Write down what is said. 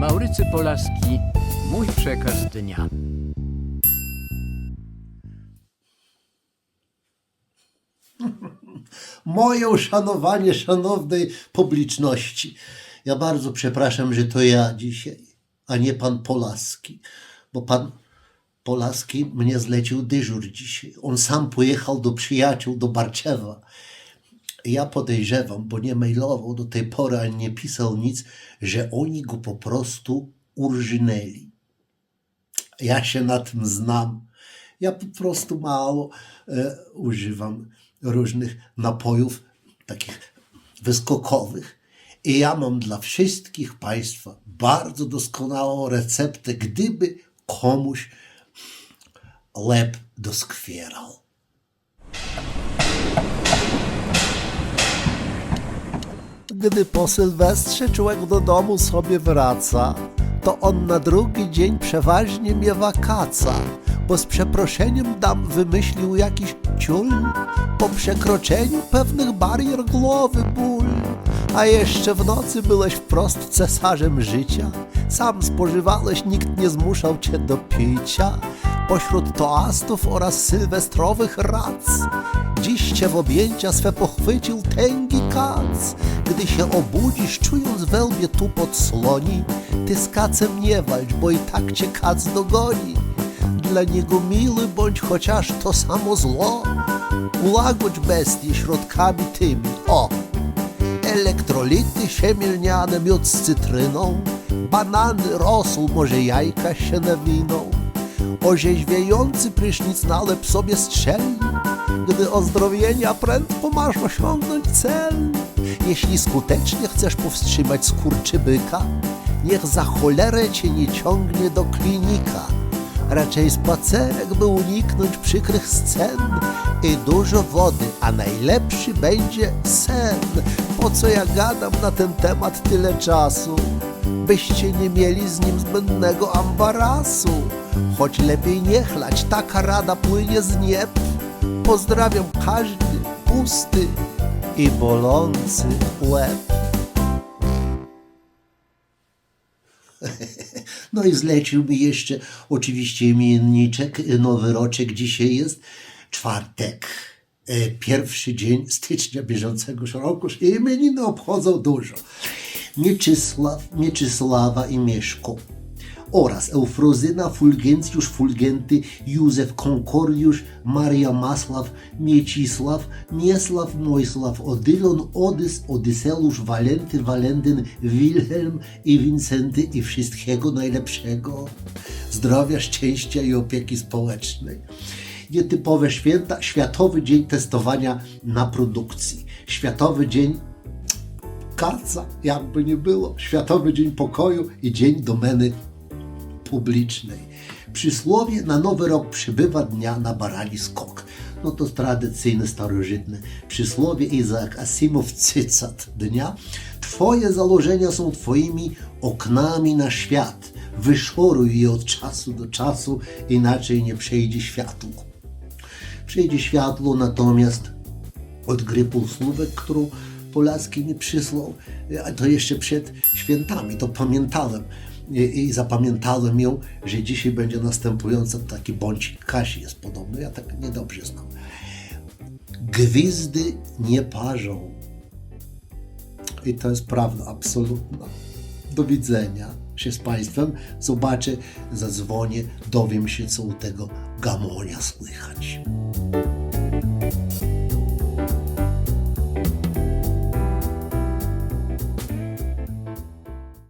Maurycy Polaski, mój przekaz dnia. Moje uszanowanie szanownej publiczności. Ja bardzo przepraszam, że to ja dzisiaj, a nie pan Polaski, bo pan Polaski mnie zlecił dyżur dzisiaj. On sam pojechał do przyjaciół do Barczewa. Ja podejrzewam, bo nie mailował do tej pory, ani nie pisał nic, że oni go po prostu urżynęli. Ja się na tym znam. Ja po prostu mało e, używam różnych napojów takich wyskokowych. I ja mam dla wszystkich Państwa bardzo doskonałą receptę, gdyby komuś lep doskwierał. Gdy po Sylwestrze człowiek do domu sobie wraca, to on na drugi dzień przeważnie miewa kaca, bo z przeproszeniem dam wymyślił jakiś ciul, po przekroczeniu pewnych barier głowy ból. A jeszcze w nocy byłeś wprost cesarzem życia, sam spożywałeś, nikt nie zmuszał cię do picia. Pośród toastów oraz sylwestrowych rac Dziś cię w objęcia swe pochwycił tęgi kac. Gdy się obudzisz, czując we łbie tupot sloni, ty z kacem nie walcz, bo i tak cię kac dogoni. Dla niego miły bądź chociaż to samo zło. Ułagodź bestię środkami tymi, o! Elektrolity siemielniane, miód z cytryną, banany, rosół, może jajka się nawiną. Orzeźwiający prysznic nalep sobie strzelni, gdy ozdrowienia prędko masz osiągnąć cel. Jeśli skutecznie chcesz powstrzymać skurczybyka, niech za cholerę cię nie ciągnie do klinika. Raczej spacerek, by uniknąć przykrych scen i dużo wody, a najlepszy będzie sen. Po co ja gadam na ten temat tyle czasu? Byście nie mieli z nim zbędnego ambarasu. Choć lepiej nie chlać, taka rada płynie z nieb. Pozdrawiam każdy pusty i bolący łeb. No i zlecił mi jeszcze oczywiście imienniczek, nowy roczek dzisiaj jest, czwartek, e, pierwszy dzień stycznia bieżącego roku. I imieniny obchodzą dużo. Mieczysław, Mieczysława i Mieszko oraz Eufrozyna, Fulgencjusz, Fulgenty, Józef, Konkordiusz, Maria Masław, Miecisław, Miesław, Mojsław, Odylon, Odys, Odyselusz, Walenty, Walendyn, Wilhelm i Wincenty i wszystkiego najlepszego. Zdrowia, szczęścia i opieki społecznej. Nietypowe święta, Światowy Dzień Testowania na Produkcji, Światowy Dzień Karca, jakby nie było, Światowy Dzień Pokoju i Dzień Domeny publicznej. Przysłowie na nowy rok przybywa dnia na barani skok. No to tradycyjne, starożytne przysłowie Izaak Asimow cycat dnia. Twoje założenia są twoimi oknami na świat. Wyszoruj je od czasu do czasu, inaczej nie przejdzie światło. Przyjdzie światło, natomiast od gry półsłówek, którą Polaski mi przysłał, a to jeszcze przed świętami, to pamiętałem i, i zapamiętałem ją, że dzisiaj będzie następująca taki bądź Kasi jest podobny, ja tak niedobrze znam. Gwizdy nie parzą. I to jest prawda absolutna. Do widzenia się z Państwem. Zobaczę, zadzwonię, dowiem się, co u tego gamonia słychać.